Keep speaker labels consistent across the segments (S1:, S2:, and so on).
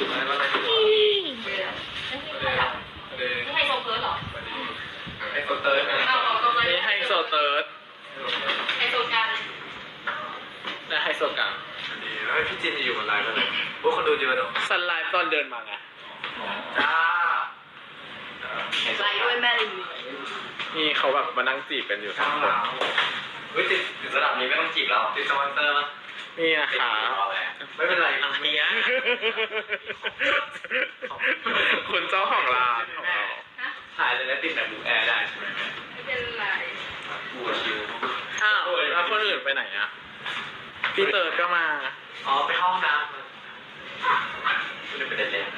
S1: อะไรบ้างอะไรดี
S2: นี่ไฮโซเกิร์ลเหรอ
S1: ไอ้โซเตอร์นะ
S2: เอาเอาตรงนั้น
S3: นี่ไฮโซเติร์ด
S2: ไฮโซกัน
S3: และไฮโซกัง
S1: ดีแล้วพี่จินอยู่บนไลน์กันเลยพวกคนดูเยอะเนาะ
S3: สันไลฟ์ตอนเดินมาไง
S1: จ้า
S2: ไลฟ์ด้วยแม่ลิง
S3: นี่เขาแบบมานั่งจีบกันอยู่ทั้
S1: ข้างหลั
S3: น
S1: เฮ้ยติดติดระดับนี้ไม่ต้องจีบแล้วติดสปอนเซอร์มั้ย
S3: นี่นะคะ
S1: ไม่เป็นไรอะไรเงี้ย
S3: คุณเจ้าของร้านของเรา
S2: ฮะ
S1: ถ่ายเลยแล้วติดแบบดูแอร์ได้ใช่ไหมแม่
S2: ไม่เป็นไร
S1: กูชิว
S3: อ้าวแล้วคนอื่นไปไหนอะพี่เติร์ดก็มา
S1: อ๋อไปห้องน้ำมันไม่ได้ไปเล่น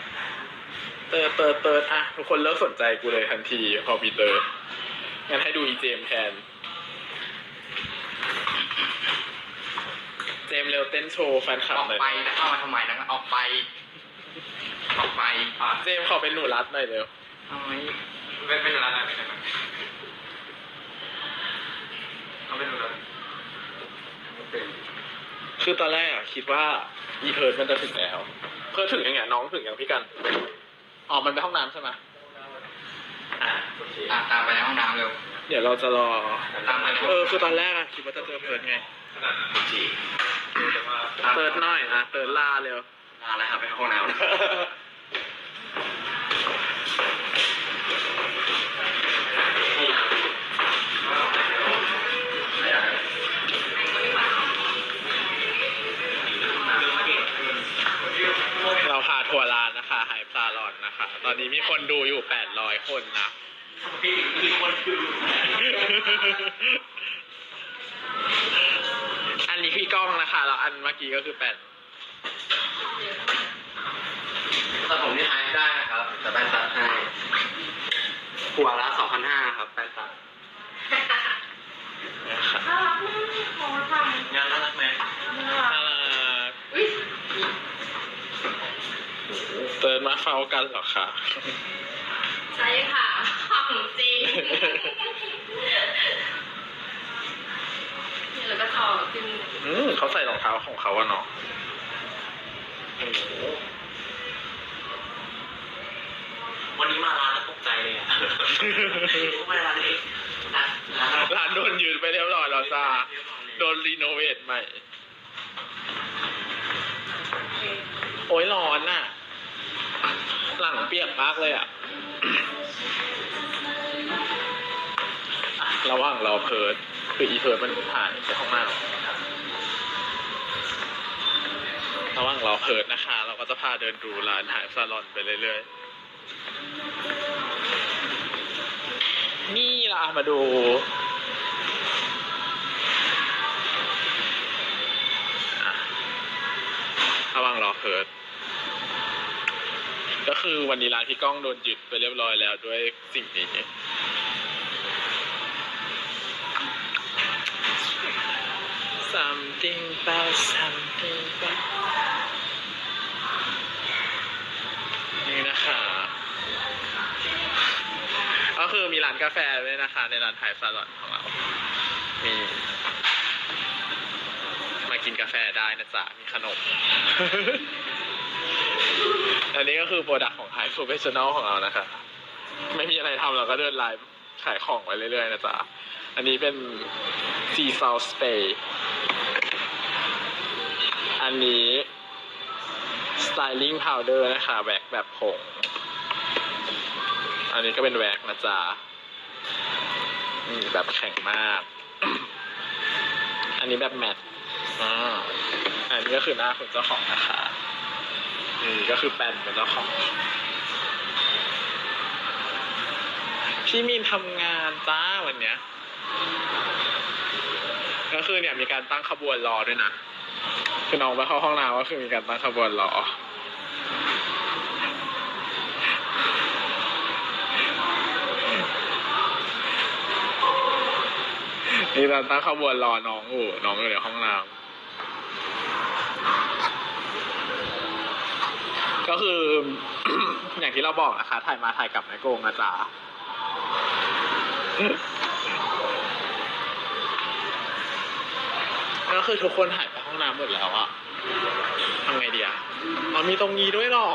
S3: เติร์ดเติร์ดเติร์ดอะทุกคนเลิกสนใจกูเลยทันทีพอพี่เติร์ดงั้นให้ดูอีเจมส์แทน เจมส์เร็วเต้นโชว์แฟนคลับ
S4: ออก
S3: หน่อย
S4: ไปนะเข้ามาทำไมนะออกไป ออกไป
S3: เจมส์ขอเป็นหนูรัดหน่อยเร็ว
S4: ทำไม
S1: ไม่ไม่ร้านอะไรไม่ใช่ไหมเอาไปดูเลยเป็น
S3: คือตอนแรกอะคิดว่าอีเพิร์ดมันจะถึงแล้ว เพิร์ดถึงยังไงน้องถึงยังพี่กันอ๋อมันไปห้องน้ำใช่ไหมอะ
S1: โอเค
S4: ตามตามไปในห้องน้ำเร็ว
S3: เดี๋ยวเราจะรอ
S4: ตามไปในห้อง
S3: เออ คือตอนแรกอะคิดว่าจะเจอเพิร์ดไง
S1: ขนาดนั้นจีจะมา
S3: เติร์ดหน่อยอะเติร์ดลาเร็ว
S4: มาแล้วครับไปห้องน้ำ
S3: เราพาทัวร์ร้านนะคะไฮซาลอนนะคะ ตอนนี้มีคนดูอยู่800คนนะ
S1: พี่มีคนดู
S3: อันนี้พี่ก้องนะคะแล้วอันเมื่อกี้ก็คือแปด
S4: แต่ผมที่ไฮได้นะครับ แต่แป้นตัดให้หัวละสองพันห้าครับแป้นตัด
S3: นะคะ
S2: น่ารักมากขอท
S1: งานน่ารักไหมำ
S2: น่ารัก
S3: น่ารัก
S2: อุ้ย
S3: เติร์ดมาเฝ้ากันเหรอคะ
S2: ใช่ค่ะ ของจริงนี่แล้วก็ต่อขึ้น
S3: อืมเขาใส่รองเท้าของเขาอะเนาะโอ้โห
S1: วันนี้มาร้านแล้วตกใจเลยอะรู้ไหมร้านนี้อะร้าน
S3: ร้านโดนยืนไปเรียบร้อยแล้วจ้าโดนรีโนเวทใหม่ โอ้ยร้อนอะหลังเปียกมากเลยอะ ระหว่างรอเพิร์ดคืออีเพิร์ดมันหายไปห้องน้ำระหว่างรอเพิร์ดนะคะ เราก็จะพาเดินดูร้านหายซาลอนไปเรื่อยๆ นี่ล่ะมาดูอะระหว่างรอเพิร์ดก็คือวันนี้ร้านพี่ก้องโดนยึดไปเรียบร้อยแล้วด้วยสิ่งนี้ something about something about นี่นะคะก็คือมีร้านกาแฟด้วยนะคะ ในร้านไทยซาลอนของเรา มีมากินกาแฟได้นะจ๊ะ มีขนม อันนี้ก็คือโปรดักต์ของ High Professional ของเรานะคะ ไม่มีอะไรทำเราก็เดินไลฟ์ขายของไปเรื่อยๆนะจ๊ะ อันนี้เป็น Sea Salt Spray อั นนี้ Styling Powder นะคะแว็กแบบผง อันนี้ก็เป็นแว็กนะจ๊ะนี่แบบแข็งมาก อันนี้แบบแมทอ่าอันนี้ก็คือหน้าคุณเจ้าของนะคะนี่ก็คือแปนเป็นเจ้าของ พี่มีนทำงานจ้าวันเนี้ยก็คือเนี่ยมีการตั้งขบวนรอด้วยนะ คือน้องไปเข้าห้องน้ำก็คือมีการตั้งขบวนรอนี่เราตั้งขบวนรอน้องอยู่น้องอยู่ในห้องน้ำก็คือ อย่างที่เราบอกนะคะ ถ่ายมาถ่ายกลับในโกงนะจ๊ะก็คือทุกคนหายไป น้ำหมดแล้วอะทำไงดีอะเรามีตรงนี้ด้วยหรอ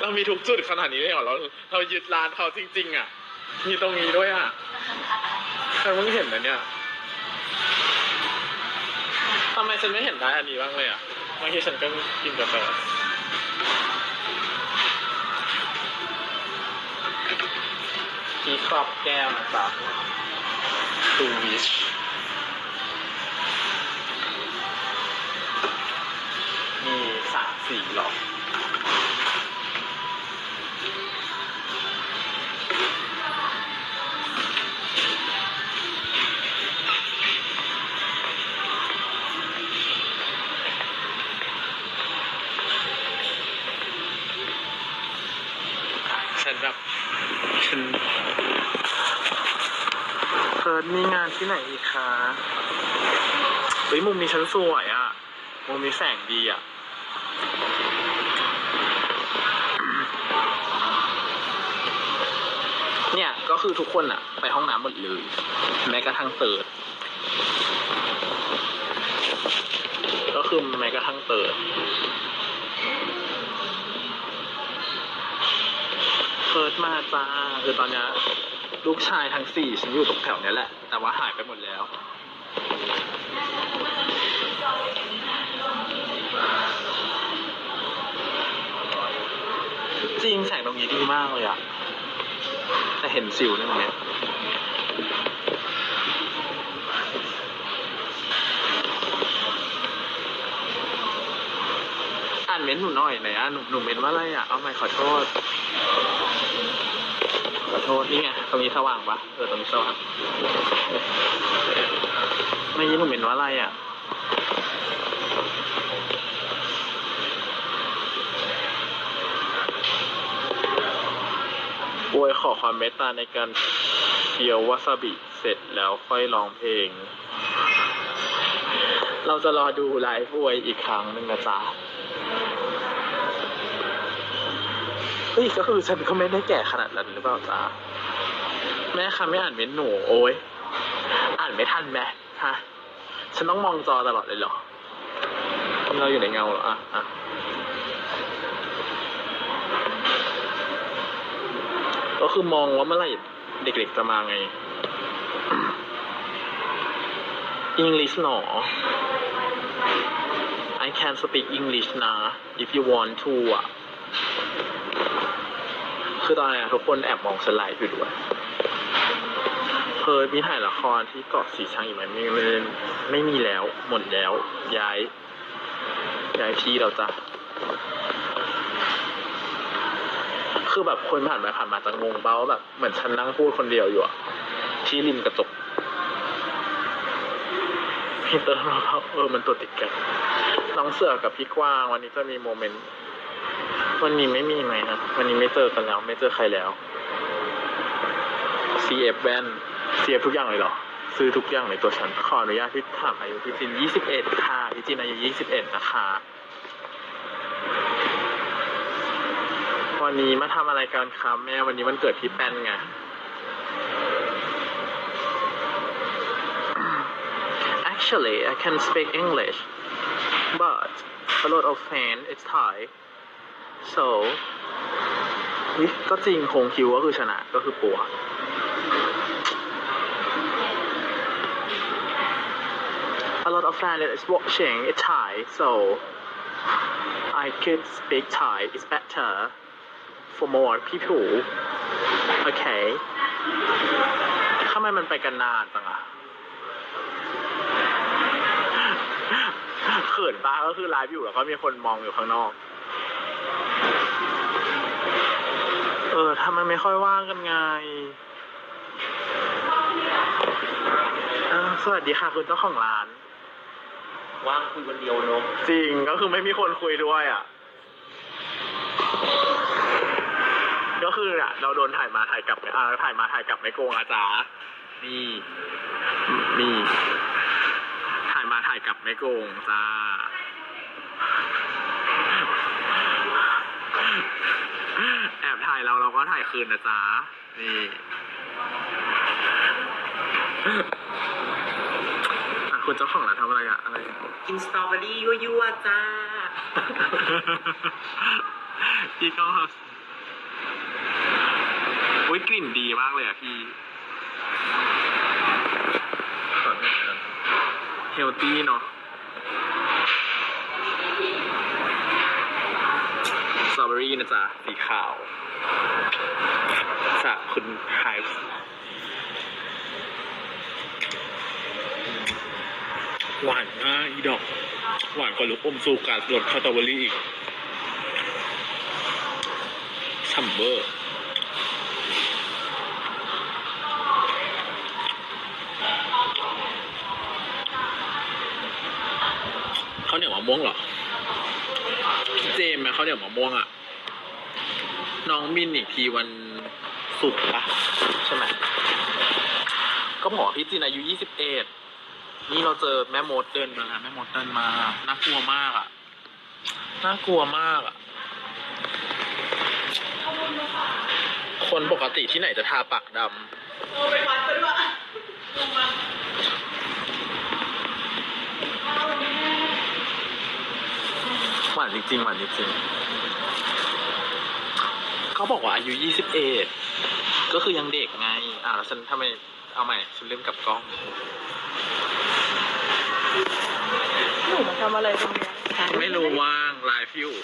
S3: เรามีทุกจุดขนาดนี้เลยเหรอ เราเรายึดร้านเขาจริง ๆอะมีตรงนี้ด้วยอะฉันเพิ่งเห็นนะเนี่ยทำไมฉันไม่เห็นได้อันนี้บ้างเลยอะบางทีฉันก็กินกาแฟที่ครอบแก้วนะครับตูวิช สามสีหรอกฉันแบบฉันเพิร์ดมีงานที่ไหนอีกคะเฮ้ยมุมนี้ฉันสวยอะ มุมนี้แสงดีอะ เนี่ยก็คือทุกคนอะไปห้องน้ำหมดเลย แม้กระทั่งเติร์ดก็คือแม้กระทั่งเติร์ดเพิร์ดมาจ้าคือตอนนี้ลูกชายทั้งสี่ฉันอยู่ตรงแถวนี้แหละ แต่ว่าหายไปหมดแล้ว ริงแสงตรงนี้ดีมากเลยอะแต่เห็นสิวนี่ยตรงอ่านเม้นหนูหน่อยไหนอะหนูหนูเม้นว่าอะไรอะ เอาไม่ขอโทษ ขอโทษนี่ไงตรงนี้สว่างปะเออตรงนี้สว่างไม่ยินหนูเม้นว่าอะไรอะ อวยขอความเมตตาในการเคี้ยววาซาบิเสร็จแล้วค่อยร้องเพลง เราจะรอดูไลฟ์อวยอีกครั้งหนึ่งนะจ๊ะเฮ้ยก็คือฉันก็ไม่ได้แก่ขนาดนั้นหรือเปล่าจ๊ะแม่คะไม่อ่านเม้นหนูโอ้ยอ่านไม่ทันไหมฮะฉันต้องมองจอตลอดเลยเหรอเราอยู่ในเงาเหรออะอะ ก็คือมองว่าเมื่อไหร่เด็กๆจะมาไง English หนอ I can speak English นะ if you want to อะ คือตอนนี้ทุกคนแอบมองฉันไลฟ์อยู่ด้วยเคยมีถ่ายละครที่เกาะสีชังอีกไหมไม่ไม่ไม่มีแล้ว หมดแล้ว ย้าย ย้ายที่เราจะ คือแบบคนผ่านไปผ่านมาจะงงเปล่าแบบเหมือนฉันนั่งพูดคนเดียวอยู่อะที่ริมกระจกพี่เติร์นมาเปล่าเออมันตัวติดกันน้องเสือกับพี่กว้างวันนี้จะมีโมเมนต์วันนี้ไม่มีไหมนะวันนี้ไม่เจอกันแล้ว ไม่เจอใครแล้ว CF แว่น CF ทุกอย่างเลยเหรอ ซื้อทุกอย่างในตัวฉัน ขออนุญาตที่ถามอายุพี่จิน 21 ค่ะ พี่จินอายุ 21 นะคะ วันนี้มาทำอะไรกันครับแม่วันนี้มันเกิดพี่แป้นไง Actually I can speak English but a lot of fan is Thai so ก็จริงคงคิวก็คือชนะก็คือปัว A lot of fan is watching it's Thai so I could speak Thai it's better for more people โอเคทำไมมันไปกันนานจังอะเขินป้าก็คือไลฟ์อยู่แล้วก็มีคนมองอยู่ข้างนอก เออทำไมไม่ค่อยว่างกันไงเออสวัสดีค่ะคุณเจ้าของร้าน
S1: ว่างคุยคนเดียวเนอะ
S3: จริงก็คือไม่มีคนคุยด้วยอะ ก็คืออะเราโดนถ่ายมาถ่ายกลับไม่อ่าถ่ายมาถ่ายกลับไม่โกงอาจ๋านี่นี่ถ่ายมาถ่ายกลับไม่โกงจ้าแอบถ่ายเราเราก็ถ่ายคืนนะจ๊ะนี่อะคุณเจ้าของร้านทำอะไรอะอะไรอะ
S1: กินสตรอเบอรี่ยั่วๆจ้า
S3: พี่ก็ อุ้ยกลิ่นดีมากเลยอะพี่เฮลตี้เนาะสตรอเบอรี่นะจ๊ะ สีขาว จากคุณไฮส์หวานมากอีดอก หวานกว่าลูกอมซูการรสสตรอเบอรี่อีกชัมเบอร์ ม่วงเหรอพีเจมส์ไหมข้าเหนียวมะม่วงอะ น้องมินอีกทีวันศุกร์ปะใช่ไหมก็บอพี่จินอายุยี่สิบเอ็ดนี่เราเจอแม่มดเดินมาแม่มดเดินมาน่ากลัวมากอะน่ากลัวมากอะ คนปกติที่ไหนจะทาปากด
S2: โอ้ไปวัดไปด้วยำ
S3: หวานจริงๆหวานจริงๆเขาบอกว่าอายุยี่สิบเอ็ดก็คือยังเด็กไงอ่าแล้วฉันทำไมเอาใหม่ฉันลืมกลับกล้อง
S2: หนูมาทำอะไรตรงนี้
S3: ไม่รู้ว่างไลฟ์อยู่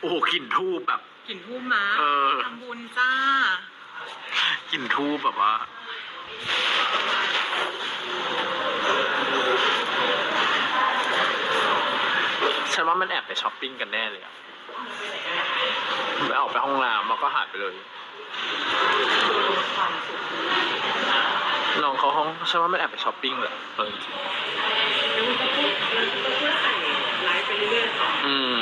S3: โอ้โหกลิ่นทูบแบบ
S2: กลิ่นทุ่มนะ
S3: เออ
S2: ทำบุญจ้า ก
S3: ลิ่นทูบแบบว่า ฉันว่ามันแอบไปช้อปปิ้งกันแน่เลยอะไปออกไปห้องน้ำแล้วก็หายไปเลย น้องเขาห้องฉันว่ามันแอบไปช้อปปิ้งแหละเออจริง
S2: อื
S3: ม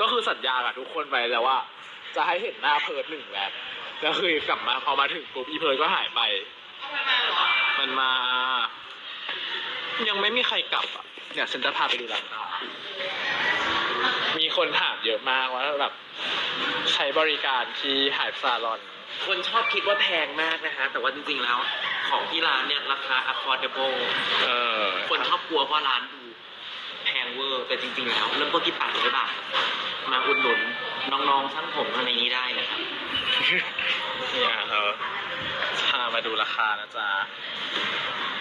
S3: ก็คือสัญญากับทุกคนไปแล้วว่า จะให้เห็นหน้าเพิร์ดหนึ่งแบบแล้วคือกลับมาพอมาถึงปุ๊บอีเพิร์ดก็หายไป มันมา ยังไม่มีใครกลับอะเดี๋ยฉันจะพาไปดูร้านค้า มีคนถามเยอะมากว่าแบบใช้บริการที่หายซาลอน
S1: คนชอบคิดว่าแพงมากนะคะแต่ว่าจริงๆแล้วของที่ร้านเนี่ยราคา affordable
S3: เออ
S1: คนชอบกลัวเพราะร้านดูแพงเวอร์ แต่จริงๆแล้วเริ่มต้นที่แปดร้อยบาท มาอุดหนุนน้องๆช่างผมอะไรนี้ได้นะครับ
S3: เนี่ยเราพามาดูราคานะจ๊ะ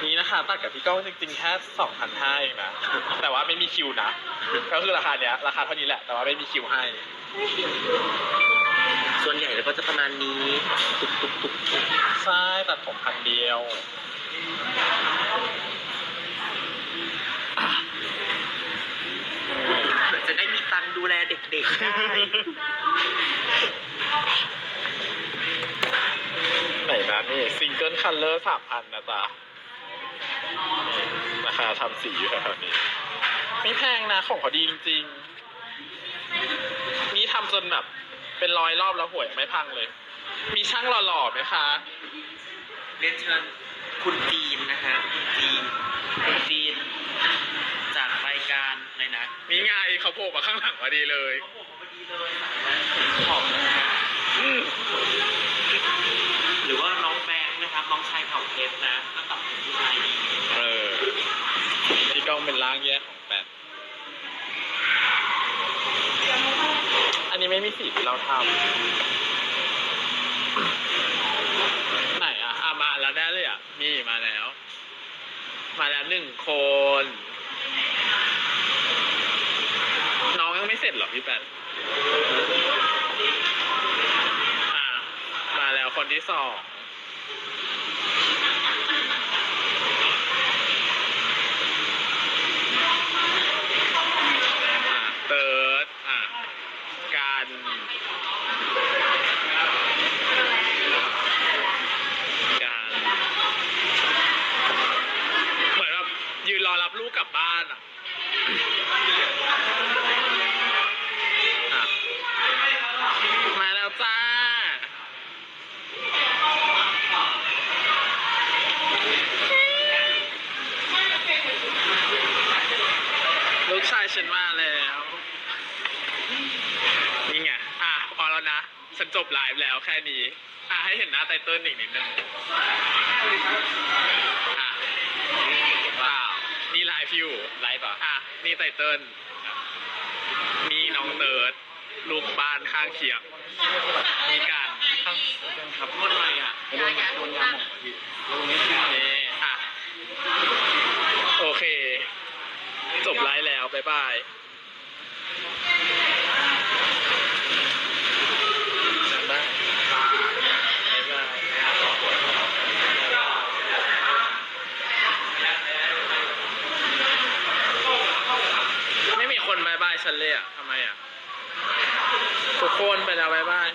S3: นี่ราคาตัดกับพี่ก้องจริงๆแค่สองพันห้าเองนะ แต่ว่าไม่มีคิวนะ ก็คือราคาเนี้ยราคาเท่านี้แหละ แต่ว่าไม่มีคิวให้
S1: ส่วนใหญ่แล้วก็จะประมาณนี้ตุกตุกตุกตุก
S3: ใช่ตัดผมพันเดียว
S1: เผื่อจะได้มีตังค์ดูแลเด็กๆได้
S3: ไหนนะนี่ซิงเกิลคัลเลอร์สามพันนะจ๊ะราคาทำสีอยู่แถวๆนี้ ไม่แพงนะของเขาดีจริงๆ นี่ทำจนแบบ เป็นร้อยรอบแล้วหัวยังไม่พังเลย มีช่างหล่อๆไหมคะ
S1: เรียนเชิญคุณจีนนะฮะคุณจีนคุณจีน จากรายการอะไรนะ
S3: นี่ไงเขาโผล่มาข้างหลังพอดีเลย
S1: เขาบอกมาพอดีเลยสายแรกขอบนะฮะหรือว่าน้องแบงค์นะครับน้องชายเผ่าเพชรนะก็ตัดผมผู้ชายดี
S3: เออ พี่ก้องเป็นร่างแยกของแปดอันนี้ไม่มีสีที่เราทำไหนอะอะมาแล้วได้เลยอะมีมาแล้ว มาแล้วหนึ่งคน น้องยังไม่เสร็จเหรอพี่แปดอะมาแล้วคนที่สอง อรับลูกกลับบ้านอะมาแล้วจ้า ลูกชายฉันมาแล้ว นี่ไง อะพอแล้วนะ ฉันจบไลฟ์แล้วแค่นี้ อะให้เห็นหน้าไตเติ้ลอีกนิดนึงอะ นี่ไลฟ์อยู่
S1: ไลฟ์ป่ะ
S3: อะนี่ไตเติ้ลนี่น้องเติร์ดลูกบ้านข้างเคียง มีการ
S1: ครับนวดอะไรอะ
S2: ยายาทุกตั้ง
S3: นี่อะ โอเค จบไลฟ์แล้ว บ๊ายบาย บ๊ายบายบ๊ายบายไม่มีคนบายบาย ฉันเลยอะทำไมอะทุกคนไปแล้วบายบาย